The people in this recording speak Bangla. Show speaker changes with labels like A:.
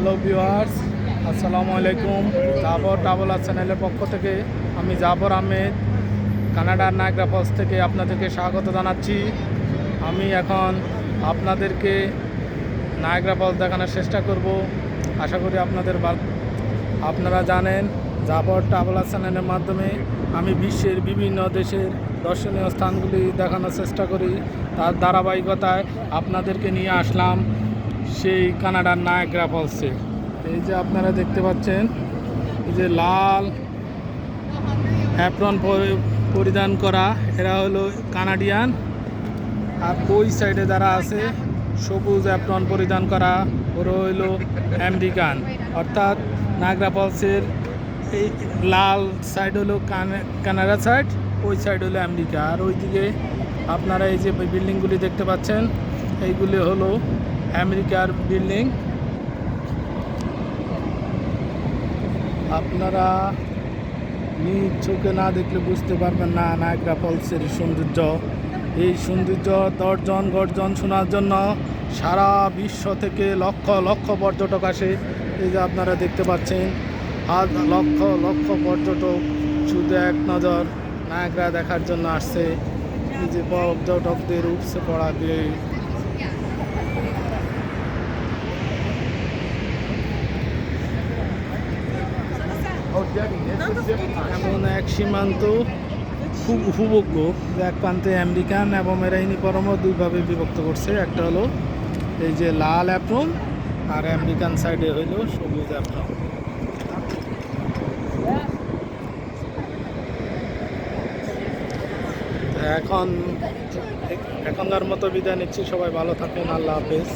A: হ্যালো ভিউয়ার্স, আসসালামু আলাইকুম। জাবর ট্রাভেল চ্যানেলের পক্ষ থেকে আমি জাবর আহমেদ কানাডার নায়গ্রা ফলস থেকে আপনাদেরকে স্বাগত জানাচ্ছি। আমি এখন আপনাদেরকে নায়গ্রা ফলস দেখানোর চেষ্টা করব। আশা করি আপনাদের আপনারা জানেন, জাবর ট্রাভেল চ্যানেলের মাধ্যমে আমি বিশ্বের বিভিন্ন দেশের দর্শনীয় স্থানগুলি দেখানোর চেষ্টা করি। তার ধারাবাহিকতায় আপনাদেরকে নিয়ে আসলাম। সেই কানাডার নায়গ্রা ফলসে এই যে আপনারা দেখতে পাচ্ছেন, এই যে লাল অ্যাপ্রন পরিধান করা, এরা হলো কানাডিয়ান। আর ওই সাইডে যারা আছে, সবুজ অ্যাপ্রন পরিধান করা, ওরা হইল আমেরিকান। অর্থাৎ নাগরা ফলসের এই লাল সাইড হলো কানা- কানাডা সাইড ওই সাইড হলো আমেরিকা। আর ওইদিকে আপনারা এই যে বিল্ডিংগুলি দেখতে পাচ্ছেন, এইগুলি হলো আমেরিকার বিল্ডিং। আপনারা নিজ চোখে না দেখলে বুঝতে পারবেন না নায়গ্রা ফলসের সৌন্দর্য। এই সৌন্দর্য দর্জন গর্জন শোনার জন্য সারা বিশ্ব থেকে লক্ষ লক্ষ পর্যটক আসে। এই যে আপনারা দেখতে পাচ্ছেন আজ লক্ষ লক্ষ পর্যটক শুধু এক নজর নায়গ্রা দেখার জন্য আসছে। এই যে পর্যটকদের উপসে পড়া দিয়ে এমন এক সীমান্ত খুব উপভোগ্য এক প্রান্তে আমেরিকান এবং এরা ইউনিফর্মও দুইভাবে বিভক্ত করছে। একটা হলো এই যে লাল অ্যাপ্রন আর আমেরিকান সাইডে হইল সবুজ অ্যাপ্রন এখন এখনকার মতো বিদায় নিচ্ছি। সবাই ভালো থাকেন। আল্লাহ হাফেজ।